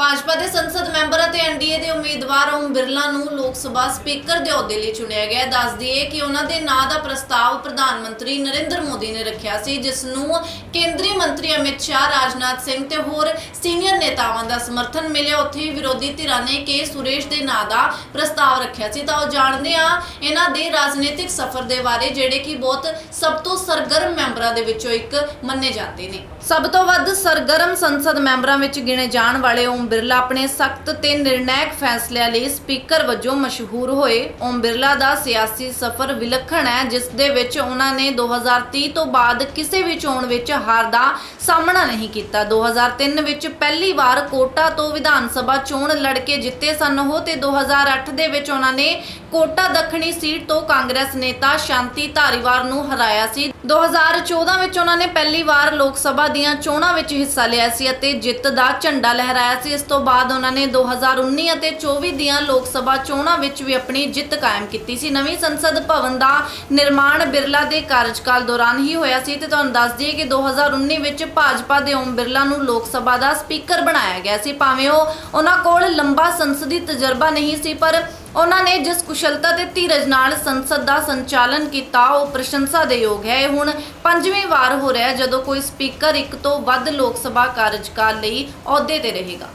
ਭਾਜਪਾ ਦੇ ਸੰਸਦ ਮੈਂਬਰ ਅਤੇ ਐਨਡੀਏ ਦੇ ਉਮੀਦਵਾਰ ਓਮ ਬਿਰਲਾ ਨੂੰ ਲੋਕ ਸਭਾ ਸਪੀਕਰ ਦੇ ਅਹੁਦੇ ਲਈ ਚੁਣਿਆ ਗਿਆ ਹੈ। ਦੱਸ ਦਈਏ ਕਿ ਉਹਨਾਂ ਦੇ ਨਾਂ ਦਾ ਪ੍ਰਸਤਾਵ ਪ੍ਰਧਾਨ ਮੰਤਰੀ ਨਰਿੰਦਰ ਮੋਦੀ ਨੇ ਰੱਖਿਆ ਸੀ, ਜਿਸ ਨੂੰ ਕੇਂਦਰੀ ਮੰਤਰੀ ਅਮਿਤ ਸ਼ਾਹ ਰਾਜਨਾਥ ਸਿੰਘ ਤੇ ਹੋਰ ਸੀਨੀਅਰ ਨੇਤਾਵਾਂ ਦਾ ਸਮਰਥਨ ਮਿਲਿਆ। ਉੱਥੇ ਹੀ ਵਿਰੋਧੀ ਧਿਰਾਂ ਨੇ ਕੇ. ਸੁਰੇਸ਼ ਦੇ ਨਾਂ ਦਾ ਪ੍ਰਸਤਾਵ ਰੱਖਿਆ ਸੀ। ਤਾਂ ਉਹ ਜਾਣਦੇ ਆ ਇਹਨਾਂ ਦੇ ਰਾਜਨੀਤਿਕ ਸਫ਼ਰ ਦੇ ਬਾਰੇ, ਜਿਹੜੇ ਕਿ ਬਹੁਤ ਸਭ ਤੋਂ ਸਰਗਰਮ ਮੈਂਬਰਾਂ ਦੇ ਵਿੱਚੋਂ ਇੱਕ ਮੰਨੇ ਜਾਂਦੇ ਨੇ। ਸਭ ਤੋਂ ਵੱਧ ਸਰਗਰਮ ਸੰਸਦ ਮੈਂਬਰਾਂ ਵਿੱਚ ਗਿਣੇ ਜਾਣ ਵਾਲੇ ਓਮ ਬਿਰਲਾ ਆਪਣੇ ਸਖਤ ਤੇ ਨਿਰਣਾਇਕ ਫੈਸਲਿਆਂ ਲਈ ਸਪੀਕਰ ਵਜੋਂ ਮਸ਼ਹੂਰ ਹੋਏ। ਓਮ ਬਿਰਲਾ ਦਾ ਸਿਆਸੀ ਸਫ਼ਰ ਵਿਲੱਖਣ ਹੈ, ਜਿਸ ਦੇ ਵਿੱਚ ਉਹਨਾਂ ਨੇ 2030 ਤੋਂ ਬਾਅਦ ਕਿਸੇ ਵੀ ਚੋਣ ਵਿੱਚ ਹਾਰ ਦਾ ਸਾਹਮਣਾ ਨਹੀਂ ਕੀਤਾ। 2003 ਵਿੱਚ ਪਹਿਲੀ ਵਾਰ ਕੋਟਾ ਤੋਂ ਵਿਧਾਨ ਸਭਾ ਚੋਣ ਲੜ ਕੇ ਜਿੱਤੇ ਸਨ ਉਹ ਤੇ 2008 ਦੇ ਵਿੱਚ ਉਹਨਾਂ ਨੇ ਕੋਟਾ ਦੱਖਣੀ ਸੀਟ ਤੋਂ ਕਾਂਗਰਸ ਨੇਤਾ ਸ਼ਾਂਤੀ ਧਾਰੀਵਾਲ ਨੂੰ ਹਰਾਇਆ ਸੀ। 2014 ਵਿੱਚ ਉਹਨਾਂ ਨੇ ਪਹਿਲੀ ਵਾਰ ਲੋਕ ਸਭਾ ਦੀਆਂ ਚੋਣਾਂ ਵਿੱਚ ਹਿੱਸਾ ਲਿਆ ਸੀ ਅਤੇ ਜਿੱਤ ਦਾ ਝੰਡਾ ਲਹਿਰਾਇਆ ਸੀ। ਇਸ ਤੋਂ ਬਾਅਦ ਉਹਨਾਂ ਨੇ 2019 ਅਤੇ 24 ਦੀਆਂ ਲੋਕ ਸਭਾ ਚੋਣਾਂ ਵਿੱਚ ਵੀ ਆਪਣੀ ਜਿੱਤ ਕਾਇਮ ਕੀਤੀ ਸੀ। ਨਵੀਂ ਸੰਸਦ ਭਵਨ ਦਾ ਨਿਰਮਾਣ ਬਿਰਲਾ ਦੇ ਕਾਰਜਕਾਲ ਦੌਰਾਨ ਹੀ ਹੋਇਆ ਸੀ ਤੇ ਤੁਹਾਨੂੰ ਦੱਸ ਦਈਏ ਕਿ 2019 ਵਿੱਚ ਭਾਜਪਾ ਦੇ ਓਮ ਬਿਰਲਾ ਨੂੰ ਲੋਕ ਸਭਾ ਦਾ ਸਪੀਕਰ ਬਣਾਇਆ ਗਿਆ ਸੀ। ਭਾਵੇਂ ਉਹ ਉਹਨਾਂ ਕੋਲ ਲੰਬਾ ਸੰਸਦੀ ਤਜਰਬਾ ਨਹੀਂ ਸੀ, ਪਰ ਉਹਨਾਂ ਨੇ ਜਿਸ ਕੁਸ਼ਲਤਾ ਤੇ ਧੀਰਜ ਨਾਲ ਸੰਸਦ ਦਾ ਸੰਚਾਲਨ ਕੀਤਾ, ਉਹ ਪ੍ਰਸ਼ੰਸਾ ਦੇ ਯੋਗ ਹੈ। ਇਹ ਹੁਣ ਪੰਜਵੀਂ ਵਾਰ ਹੋ ਰਿਹਾ ਜਦੋਂ ਕੋਈ ਸਪੀਕਰ ਇੱਕ ਤੋਂ ਵੱਧ ਲੋਕ ਸਭਾ ਕਾਰਜਕਾਲ ਲਈ ਅਹੁਦੇ ਤੇ ਰਹੇਗਾ।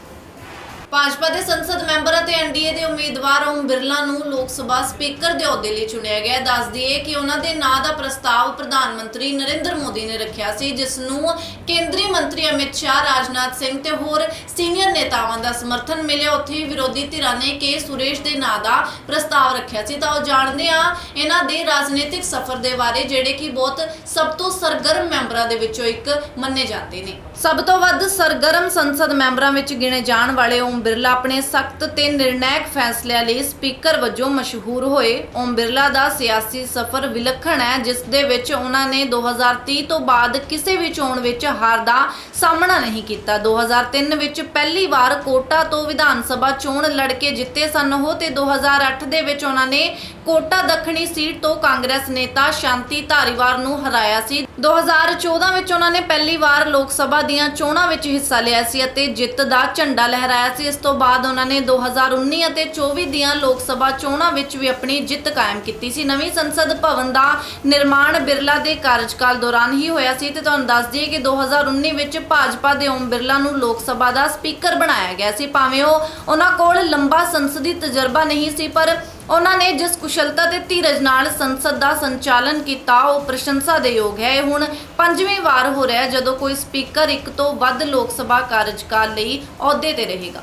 ਭਾਜਪਾ ਦੇ ਸੰਸਦ ਮੈਂਬਰ ਅਤੇ ਐਨਡੀਏ ਦੇ ਉਮੀਦਵਾਰ ਓਮ ਬਿਰਲਾ ਨੂੰ ਲੋਕ ਸਭਾ ਸਪੀਕਰ ਦੇ ਅਹੁਦੇ ਲਈ ਚੁਣਿਆ ਗਿਆ ਦੱਸ ਦਈਏ ਕਿ ਉਹਨਾਂ ਦੇ ਨਾਂ ਦਾ ਪ੍ਰਸਤਾਵ ਪ੍ਰਧਾਨ ਮੰਤਰੀ ਨਰਿੰਦਰ ਮੋਦੀ ਨੇ ਰੱਖਿਆ ਸੀ, ਜਿਸ ਨੂੰ ਕੇਂਦਰੀ ਮੰਤਰੀ ਅਮਿਤ ਸ਼ਾਹ, ਰਾਜਨਾਥ ਸਿੰਘ ਤੇ ਹੋਰ ਸੀਨੀਅਰ ਨੇਤਾਵਾਂ ਦਾ ਸਮਰਥਨ ਮਿਲਿਆ। ਉੱਥੇ ਹੀ ਵਿਰੋਧੀ ਧਿਰਾਂ ਨੇ ਕੇ ਸੁਰੇਸ਼ ਦੇ ਨਾਂ ਦਾ ਪ੍ਰਸਤਾਵ ਰੱਖਿਆ ਸੀ। ਤਾਂ ਉਹ ਜਾਣਦੇ ਆ ਇਹਨਾਂ ਦੇ ਰਾਜਨੀਤਿਕ ਸਫ਼ਰ ਦੇ ਬਾਰੇ, ਜਿਹੜੇ ਕਿ ਬਹੁਤ ਸਭ ਤੋਂ ਸਰਗਰਮ ਮੈਂਬਰਾਂ ਦੇ ਵਿੱਚੋਂ ਇੱਕ ਮੰਨੇ ਜਾਂਦੇ ਨੇ। ਸਭ ਤੋਂ ਵੱਧ ਸਰਗਰਮ ਸੰਸਦ ਮੈਂਬਰਾਂ ਵਿੱਚ ਗਿਣੇ ਜਾਣ ਵਾਲੇ ਓਮ ਬਿਰਲਾ ਆਪਣੇ ਸਖਤ ਤੇ ਨਿਰਣਾਇਕ ਫੈਸਲਿਆਂ ਲਈ ਸਪੀਕਰ ਵਜੋਂ ਮਸ਼ਹੂਰ ਹੋਏ। ਓਮ ਬਿਰਲਾ ਦਾ ਸਿਆਸੀ ਸਫ਼ਰ ਵਿਲੱਖਣ ਹੈ, ਜਿਸ ਦੇ ਵਿੱਚ ਉਹਨਾਂ ਨੇ 2030 ਤੋਂ ਬਾਅਦ ਕਿਸੇ ਵੀ ਚੋਣ ਵਿੱਚ ਹਾਰ ਦਾ ਸਾਹਮਣਾ ਨਹੀਂ ਕੀਤਾ। 2003 ਵਿੱਚ ਪਹਿਲੀ ਵਾਰ ਕੋਟਾ ਤੋਂ ਵਿਧਾਨ ਸਭਾ ਚੋਣ ਲੜ ਕੇ ਜਿੱਤੇ ਸਨ ਉਹ ਤੇ 2008 ਦੇ ਵਿੱਚ ਉਹਨਾਂ ਨੇ ਕੋਟਾ ਦੱਖਣੀ ਸੀਟ ਤੋਂ ਕਾਂਗਰਸ ਨੇਤਾ ਸ਼ਾਂਤੀ ਧਾਰੀਵਾਲ ਨੂੰ ਹਰਾਇਆ ਸੀ। 2014 ਵਿੱਚ ਉਹਨਾਂ ਨੇ ਪਹਿਲੀ ਵਾਰ ਲੋਕ ਸਭਾ ਦੀਆਂ ਚੋਣਾਂ ਵਿੱਚ ਹਿੱਸਾ ਲਿਆ ਸੀ ਅਤੇ ਜਿੱਤ ਦਾ ਝੰਡਾ ਲਹਿਰਾਇਆ ਸੀ। ਇਸ ਤੋਂ ਬਾਅਦ ਉਹਨਾਂ ਨੇ 2019 ਅਤੇ 24 ਦੀਆਂ ਲੋਕ ਸਭਾ ਚੋਣਾਂ ਵਿੱਚ ਵੀ ਆਪਣੀ ਜਿੱਤ ਕਾਇਮ ਕੀਤੀ ਸੀ। ਨਵੀਂ ਸੰਸਦ ਭਵਨ ਦਾ ਨਿਰਮਾਣ ਬਿਰਲਾ ਦੇ ਕਾਰਜਕਾਲ ਦੌਰਾਨ ਹੀ ਹੋਇਆ ਸੀ ਤੇ ਤੁਹਾਨੂੰ ਦੱਸ ਦਈਏ ਕਿ 2019 ਵਿੱਚ ਭਾਜਪਾ ਦੇ ਓਮ ਬਿਰਲਾ ਨੂੰ ਲੋਕ ਸਭਾ ਦਾ ਸਪੀਕਰ ਬਣਾਇਆ ਗਿਆ ਸੀ। ਭਾਵੇਂ ਉਹ ਉਹਨਾਂ ਕੋਲ ਲੰਬਾ ਸੰਸਦੀ ਤਜਰਬਾ ਨਹੀਂ ਸੀ, ਪਰ ਉਹਨਾਂ ਨੇ ਜਿਸ ਕੁਸ਼ਲਤਾ ਤੇ ਧੀਰਜ ਨਾਲ ਸੰਸਦ ਦਾ ਸੰਚਾਲਨ ਕੀਤਾ, ਉਹ ਪ੍ਰਸ਼ੰਸਾ ਦੇ ਯੋਗ ਹੈ। ਇਹ ਹੁਣ ਪੰਜਵੀਂ ਵਾਰ ਹੋ ਰਿਹਾ ਜਦੋਂ ਕੋਈ ਸਪੀਕਰ ਇੱਕ ਤੋਂ ਵੱਧ ਲੋਕ ਸਭਾ ਕਾਰਜਕਾਲ ਲਈ ਅਹੁਦੇ ਤੇ ਰਹੇਗਾ।